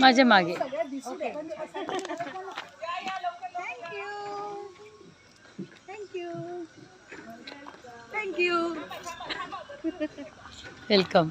माझ्या मागे. Thank you welcome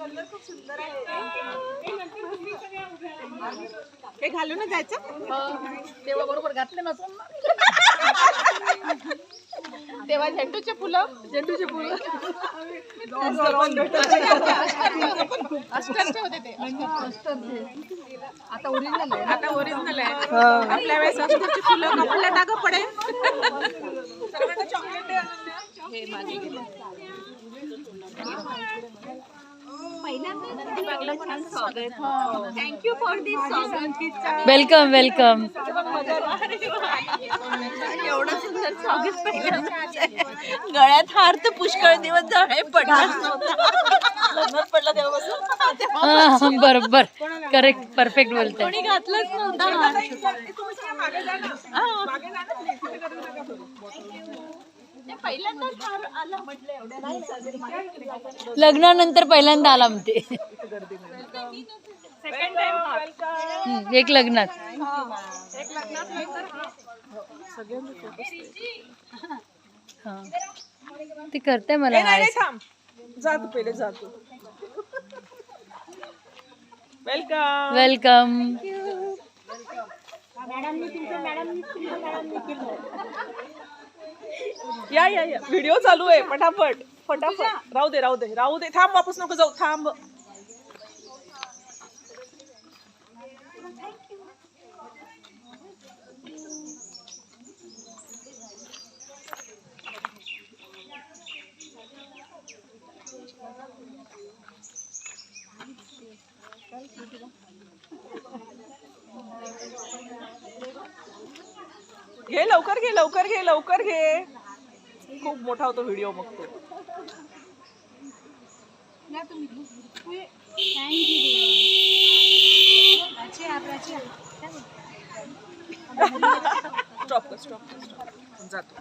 हे घालूनच जायचं? तेव्हा बरोबर घातले ना तेव्हा झेंडूचे फुलं. झेंडूचे फुलं. अष्टरचे होते ते. अष्टरचे आता ओरिजिनल आहे. आता ओरिजिनल आहे. आपल्या वेळेस अष्टरची फुलं कपडला टाका द्या. हे मागे गेले. Thank you for this welcome welcome. एवढं सुंदर स्वागत गळ्यात हार तर पुष्कळ दिवस झाले पडलाच नव्हता. लग्नात पडला तेव्हापासून. बरोबर. करेक्ट परफेक्ट बोलते कोणी घातलंच नव्हता. लग्नानंतर पहिल्यांदा आला म्हणते. एक लग्नात एक लग्नात. नंतर हा. ती करते मला ए, नाही हाय नाही, थांब. जा तू पहिले जा तू. वेलकम वेलकम या या या. व्हिडिओ चालू आहे. पटापट फटाफट राहू दे राहू दे राहू दे. थांब वापस नको जाऊ. थांब. घे लवकर घे लवकर घे लवकर घे. खूप मोठा होतो व्हिडिओ मग तो स्टॉप कर स्टॉप. जातो.